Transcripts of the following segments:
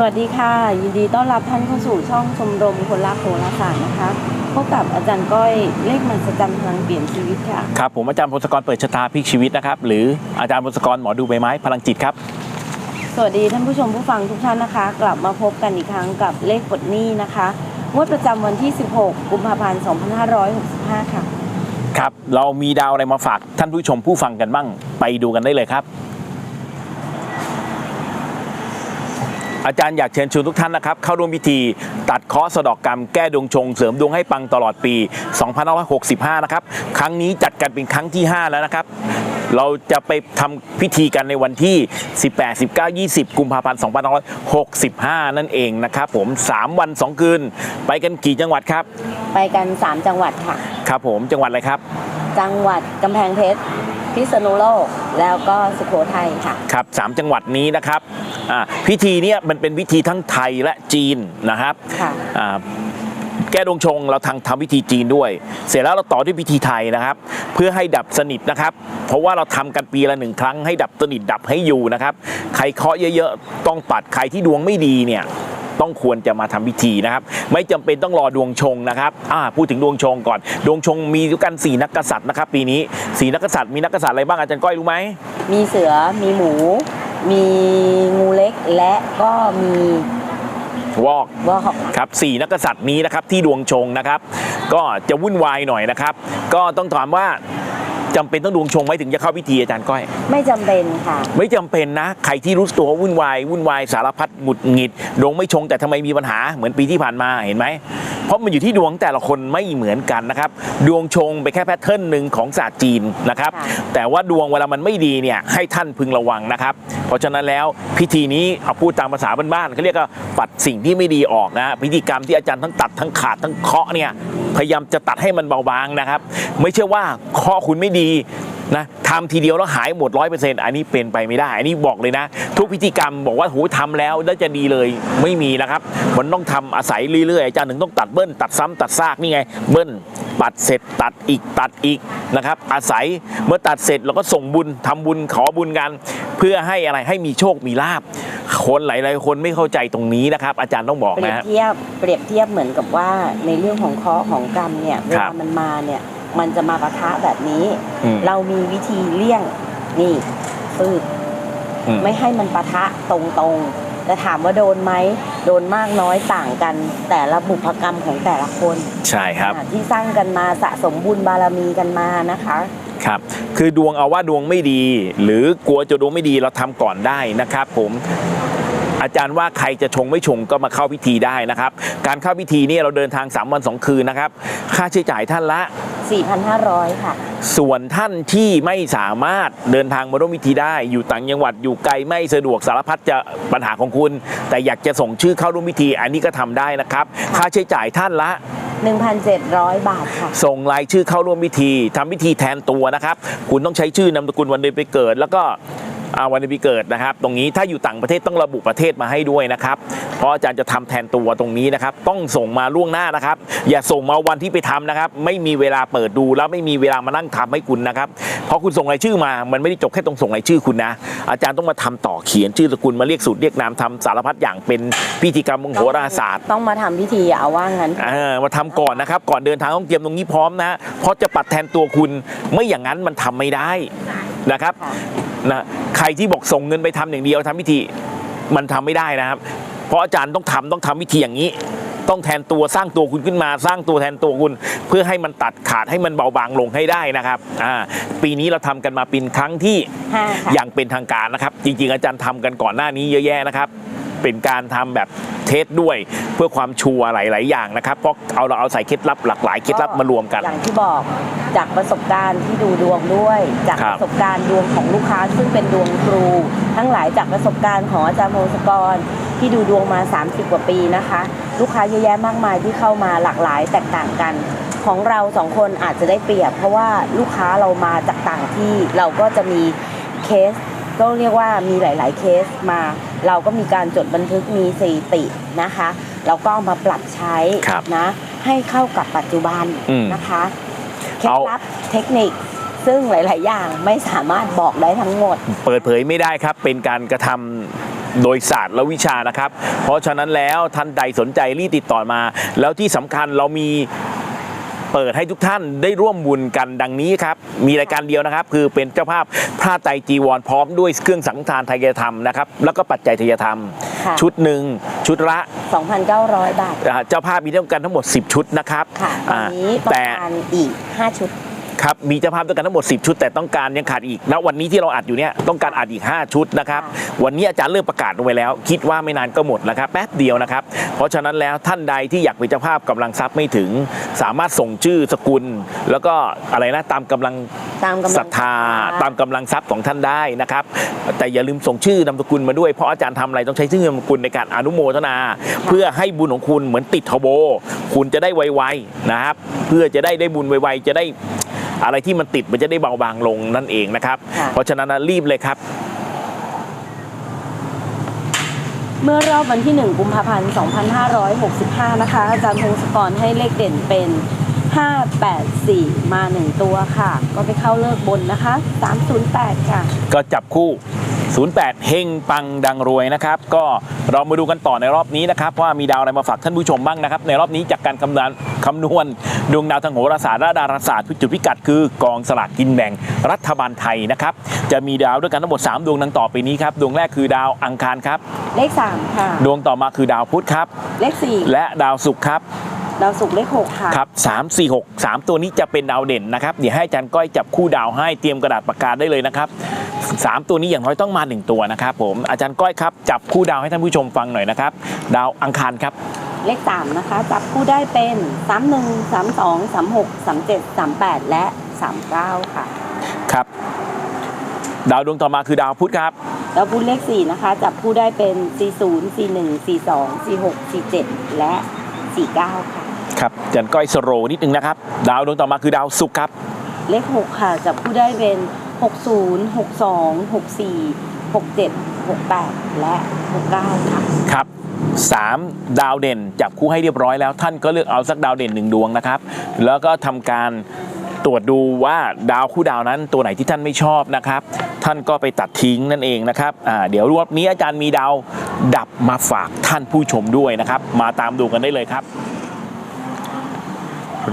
สวัสดีค่ะ ยินดีต้อนรับท่านเข้าสู่ช่องชมรมคนรักโหราศาสตร์นะคะพบกับอาจารย์ก้อยเลขมันสจันพลังเปลี่ยนชีวิตค่ะครับผมอาจารย์พงศกรเปิดชะตาพลิกชีวิตนะครับ หรืออาจารย์พงศกรหมอดูใบไม้พลังจิตครับ สวัสดีท่านผู้ชมผู้ฟังทุกท่านนะคะ กลับมาพบกันอีกครั้งกับเลขปลดหนี้นะคะงวดประจำวันที่ 16 กุมภาพันธ์ 2565 ค่ะ ครับ เรามีดาวอะไรมาฝากท่านผู้ชมผู้ฟังกันบ้าง ไปดูกันได้เลยครับ อาจารย์อยากเชิญชวนทุกท่านนะครับ เข้าร่วมพิธีตัดเคราะห์สะเดอกกรรมแก้ดวงชง เสริมดวงให้ปังตลอดปี 2565 นะครับ ครั้งนี้จัดกันเป็นครั้งที่ 5 แล้วนะครับ เราจะไปทำพิธีกันในวันที่ 18 19 20 กุมภาพันธ์ 2565 นั่นเองนะครับผม 3 วัน 2 คืน ไปกันกี่จังหวัดครับ ไปกัน 3 จังหวัดค่ะ ครับผมจังหวัดอะไรครับ จังหวัดกำแพงเพชรพิษณุโลก แล้วก็สุโขทัยค่ะ ครับสามจังหวัดนี้นะครับอ่าพิธีเนี้ยมันเป็นพิธีทั้งไทยและจีนนะครับค่ะอ่าแก้ดวงชงเราทางทำพิธีจีนด้วย เสร็จแล้วเราต่อด้วยพิธีไทยนะครับ เพื่อให้ดับสนิทนะครับ เพราะว่าเราทำกันปีละหนึ่งครั้งให้ดับสนิทดับให้อยู่นะครับ ใครเคาะเยอะ ๆ ต้องปัดใครที่ดวงไม่ดีเนี่ย ต้องควรจะมาทำพิธีนะครับ ไม่จำเป็นต้องรอดวงชงนะครับอ่าพูดถึงดวงชงก่อน ดวงชงมีด้วยกันสี่นักกษัตริย์นะครับ ปีนี้สี่นักกษัตริย์มีนักกษัตริย์อะไรบ้างอาจารย์ก้อยรู้ไหมมีเสือมีหมู มีงูเล็กและก็มีวอกวอกครับสี่นักกษัตริย์นี้นะครับที่ดวงชงนะครับ ก็จะวุ่นวายหน่อยนะครับ ก็ต้องถามว่า จำเป็นต้องดวงชงไหมถึงจะเข้าพิธีอาจารย์ก้อย ไม่จำเป็นค่ะ ไม่จำเป็นนะใครที่รู้ตัวว่าวุ่นวายวุ่นวายสารพัดหงุดหงิดดวงไม่ชงแต่ทำไมมีปัญหาเหมือนปีที่ผ่านมาเห็นไหมเพราะมันอยู่ที่ดวงแต่ละคนไม่เหมือนกันนะครับดวงชงไปนแค่แพทเทิร์นหนึ่งของศาสตร์จีนนะครับค่ะแต่ว่าดวงเวลามันไม่ดีเนี่ยให้ท่านพึงระวังนะครับ เพราะฉะนั้นแล้วพิธีนี้เอาพูดตามภาษาบ้านๆเขาเรียกว่าปัดสิ่งที่ไม่ดีออกนะพิธีกรรมที่อาจารย์ทั้งตัดทั้งขาดทั้งเคาะเนี่ยพยายามจะตัดให้มันเบาบางนะครับ ไม่ใช่ว่าเคาะคุณไม่ดีนะทำทีเดียวแล้วหายหมดร้อยเปอร์เซ็นต์อันนี้เป็นไปไม่ได้ อันนี้บอกเลยนะ ทุกพิธีกรรมบอกว่าโหทำแล้วแล้วจะดีเลยไม่มีนะครับ มันต้องทำอาศัยเรื่อยๆอาจารย์ถึงต้องตัดเบิ้ลตัดซ้ำตัดซากนี่ไง เบิ้ลปัดเสร็จตัดอีกตัดอีกนะครับ อาศัยเมื่อตัดเสร็จเราก็ส่งบุญทำบุญขอบุญกัน เพื่อให้อะไรให้มีโชคมีลาบคนหลาย ๆ คนไม่เข้าใจตรงนี้นะครับ อาจารย์ต้องบอกนะเปรียบเทียบเปรียบเทียบเหมือนกับว่าในเรื่องของเคราะห์ของกรรมเนี่ยเวลามันมาเนี่ย มันจะมาปะทะแบบนี้อืมเรามีวิธีเลี่ยงนี่ฟืดอืมไม่ให้มันปะทะตรงๆแต่ถามว่าโดนไหมโดนมากน้อยต่างกัน แต่ละบุพกรรมของแต่ละคน ใช่ครับอ่าที่สร้างกันมาสะสมบุญบารมีกันมานะคะครับคือดวงเอาว่าดวงไม่ดี หรือกลัวจะดวงไม่ดีเราทำก่อนได้นะครับผม อาจารย์ว่าใครจะชงไม่ชงก็มาเข้าพิธีได้นะครับ การเข้าพิธีเนี่ยเราเดินทาง 3 วัน 2 คืนนะครับ ค่าใช้จ่ายท่านละ 4,500 ค่ะ ส่วนท่านที่ไม่สามารถเดินทางมาร่วมพิธีได้ อยู่ต่างจังหวัดอยู่ไกลไม่สะดวกสารพัดจะปัญหาของคุณ แต่อยากจะส่งชื่อเข้าร่วมพิธี อันนี้ก็ทำได้นะครับ ค่าใช้จ่ายท่านละ 1,700 บาทค่ะ ส่งรายชื่อเข้าร่วมพิธีทำพิธีแทนตัวนะครับ คุณต้องใช้ชื่อนามสกุลวันเดือนปีเกิด แล้วก็อ่า วันเดือนปีเกิดนะครับ ตรงนี้ถ้าอยู่ต่างประเทศต้องระบุประเทศมาให้ด้วยนะครับ เพราะอาจารย์จะทำแทนตัวตรงนี้นะครับ ต้องส่งมาล่วงหน้านะครับ อย่าส่งมาวันที่ไปทำนะครับ ไม่มีเวลาเปิดดูแล้วไม่มีเวลามานั่งทำให้คุณนะครับ เพราะคุณส่งรายชื่อมา มันไม่ได้จบแค่ตรงส่งรายชื่อคุณนะ อาจารย์ต้องมาทำต่อเขียนชื่อสกุลมาเรียกสูตรเรียกนามทำสารพัดอย่างเป็นพิธีกรรมมงโหราศาสตร์ ต้องมาทำพิธีเอาว่างั้นเออมาทำก่อนนะครับ ก่อนเดินทางต้องเตรียมตรงนี้พร้อมนะฮะเพราะจะปัดแทนตัวคุณ ไม่อย่างนั้นมันทำไม่ได้นะครับค่ะ นะใครที่บอกส่งเงินไปทำอย่างเดียวทำพิธีมันทำไม่ได้นะครับ เพราะอาจารย์ต้องทำต้องทำพิธีอย่างนี้ ต้องแทนตัวสร้างตัวคุณขึ้นมา สร้างตัวแทนตัวคุณ เพื่อให้มันตัดขาดให้มันเบาบางลงให้ได้นะครับอ่าปีนี้เราทำกันมาเป็นครั้งที่ห้าค่ะอย่างเป็นทางการนะครับ จริง ๆ อาจารย์ทำกันก่อนหน้านี้เยอะแยะนะครับ เป็นการทำแบบเทสด้วยเพื่อความชัวร์หลาย ๆ อย่างนะครับ เพราะเอาเราเอาใส่เคล็ดลับหลากหลายเคล็ดลับมารวมกันอย่างที่บอก จากประสบการณ์ที่ดูดวงด้วย จากครัปบระสบการณ์ดวงของลูกค้าซึ่งเป็นดวงครู ทั้งหลายจากประสบการณ์ของอาจารย์พงศกรที่ดูดวงมา 30 กว่าปีนะคะ ลูกค้าเยอะแยะมากมายที่เข้ามาหลากหลายแตกต่างกัน ของเราสองคนอาจจะได้เปรียบ เพราะว่าลูกค้าเรามาจากต่างที่เราก็จะมีเคสก็เรียกว่ามีหลาย ๆ เคสมา เราก็มีการจดบันทึกมีสถิตินะคะเราก็เอามาปรับใช้ครับนะให้เข้ากับปัจจุบันอืมนะคะ เคล็ดเอาลับเทคนิคซึ่งหลาย ๆ อย่างไม่สามารถบอกได้ทั้งหมด เปิดเผยไม่ได้ครับเป็นการกระทำโดยศาสตร์และวิชานะครับ เพราะฉะนั้นแล้วท่านใดสนใจรีบติดต่อมา แล้วที่สำคัญเรามีเปิดให้ทุกท่านได้ร่วมบุญกันดังนี้ครับ มีรายการเดียวนะครับ คือเป็นเจ้าภาพผ้าไตรจีวรพร้อมด้วยเครื่องสังฆทานไทยธรรมนะครับ แล้วก็ปัจจัยไทยธรรม ค่ะ ชุดหนึ่งชุดละ 2,900 บาท อ่าเจ้าภาพมีด้วยกันทั้งหมด 10 ชุดนะครับค่ะ ตอนนี้อ่าประแต่มาณอีก 5 ชุด ครับมีเจ้าภาพด้วยกันทั้งหมด 10 ชุด แต่ต้องการยังขาดอีกณวันนี้ที่เราอัดอยู่เนี่ยต้องการอัดอีก 5 ชุดนะครับ ค่ะวันนี้อาจารย์เริ่มประกาศลงไปแล้ว คิดว่าไม่นานก็หมดแล้วครับแป๊บเดียวนะครับ เพราะฉะนั้นแล้วท่านใดที่อยากเป็นเจ้าภาพกำลังทรัพย์ไม่ถึง สามารถส่งชื่อสกุล แล้วก็อะไรนะตามกำลัง ตามกำลังศรัทธาตามกำลังทรัพย์ของท่านได้นะครับ แต่อย่าลืมส่งชื่อนามสกุลมาด้วยเพราะอาจารย์ทำอะไรต้องใช้ชื่อนามสกุลในการอนุโมทนา เพื่อให้บุญของคุณเหมือนติดทโบ คุณจะได้ไวๆนะครับ เพื่อจะได้ได้บุญไวๆจะได้อะไรที่มันติดมันจะได้เบาบางลงนั่นเองนะครับค่ะเพราะฉะนั้นนะรีบเลยครับ เมื่อรอบวันที่ 1 กุมภาพันธ์ 2565 นะคะ อาจารย์พงศกรให้เลขเด่นเป็น 584 มา 1 ตัวค่ะ ก็ไปเข้าเลิกบนนะคะ 308 ค่ะ ก็จับคู่ 08 เฮงปังดังรวยนะครับ ก็เรามาดูกันต่อในรอบนี้นะครับ ว่ามีดาวอะไรมาฝากท่านผู้ชมบ้างนะครับ ในรอบนี้จากการคำนวณคำนวณดวงดาวทางโหราศาสตร์และดาราศาสตร์จุดพิกัดคือกองสลากกินแบ่งรัฐบาลไทยนะครับ จะมีดาวด้วยกันทั้งหมด 3 ดวงดังต่อไปนี้ครับ ดวงแรกคือดาวอังคารครับ เลข 3 ค่ะ ดวงต่อมาคือดาวพุธครับ เลขและดาวศุกร์ครับ4 ดาวศุกร์เลข6ค่ะ ครับสามสี่หกสามตัวนี้จะเป็นดาวเด่นนะครับ เดี๋ยวให้อาจารย์ก้อยจับคู่ดาวให้เตรียมกระดาษปากกาได้เลยนะครับสามตัวนี้อย่างน้อยต้องมาหนึ่งตัวนะครับผมอาจารย์ก้อยครับจับคู่ดาวให้ท่านผู้ชมฟังหน่อยนะครับ ดาวอังคารครับ เลข3นะคะ จับคู่ได้เป็น31 32 36 37 38และ39ค่ะ ครับ ดาวดวงต่อมาคือดาวพุธครับแล้วพุธเลข4นะคะ จับคู่ได้เป็น40 41 42 46 47และ49ค่ะ ครับอาจารย์ก้อยสโรว์นิดนึงนะครับ ดาวดวงต่อมาคือดาวศุกร์ครับ เลข6ค่ะจับคู่ได้เป็น60 62 64 67 68และ69ค่ะครับสามดาวเด่นจับคู่ให้เรียบร้อยแล้ว ท่านก็เลือกเอาสักดาวเด่นหนึ่งดวงนะครับ แล้วก็ทำการตรวจดูว่าดาวคู่ดาวนั้นตัวไหนที่ท่านไม่ชอบนะครับ ท่านก็ไปตัดทิ้งนั่นเองนะครับอ่าเดี๋ยวรอบนี้อาจารย์มีดาวดับมาฝากท่านผู้ชมด้วยนะครับ มาตามดูกันได้เลยครับ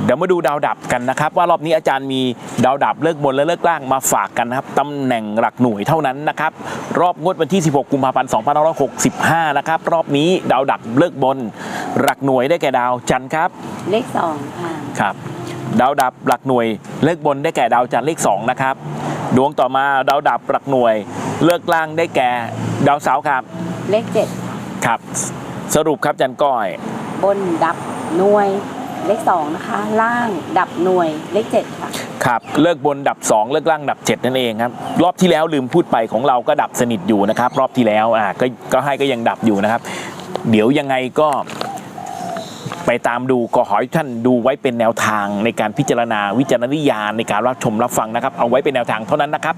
เดี๋ยวมาดูดาวดับกันนะครับ ว่ารอบนี้อาจารย์มีดาวดับเลิกบนและเลิกล่างมาฝากกันนะครับตำแหน่งหลักหน่วยเท่านั้นนะครับ รอบงวดวันที่ 16 กุมภาพันธ์ 2565 นะครับ รอบนี้ดาวดับเลิกบน หลักหน่วยได้แก่ดาวจันทร์ครับ เลข2ค่ะครับดาวดับหลักหน่วยเลิกบนได้แก่ดาวจันทร์เลข 2 นะครับ ดวงต่อมาดาวดับหลักหน่วย เลิกล่างได้แก่ดาวเสาร์ครับ เลข7ครับ สรุปครับอาจันก้อย บนดับหน่วย เลข2นะคะ ล่างดับหน่วยเลข7ค่ะ ครับ เลิกบนดับ 2 เลิกล่างดับ 7 นั่นเองครับ รอบที่แล้วลืมพูดไปของเราก็ดับสนิทอยู่นะครับ รอบที่แล้วอ่าก็ก็ให้ก็ยังดับอยู่นะครับ เดี๋ยวยังไงก็ไปตามดูก็ขอให้ท่านดูไว้เป็นแนวทางในการพิจารณาวิจารณญาณในการรับชมรับฟังนะครับ เอาไว้เป็นแนวทางเท่านั้นนะครับ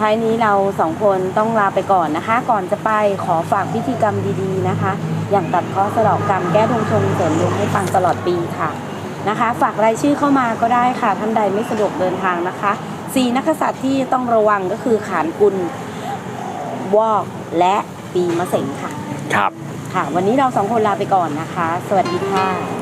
ท้ายนี้เราสองคนต้องลาไปก่อนนะคะ ก่อนจะไปขอฝากพิธีกรรมดีๆนะคะ อย่างตัดเคราะห์สะเดอกกรรมแก้ดวงชงเสริมดวงให้ปังตลอดปีค่ะนะคะ ฝากรายชื่อเข้ามาก็ได้ค่ะท่านใดไม่สะดวกเดินทางนะคะสี่นักกษัตริย์ที่ต้องระวังก็คือขานกุลวอกและปีมะเสงค่ะ ครับ ค่ะ วันนี้เราสองคนลาไปก่อนนะคะ สวัสดีค่ะ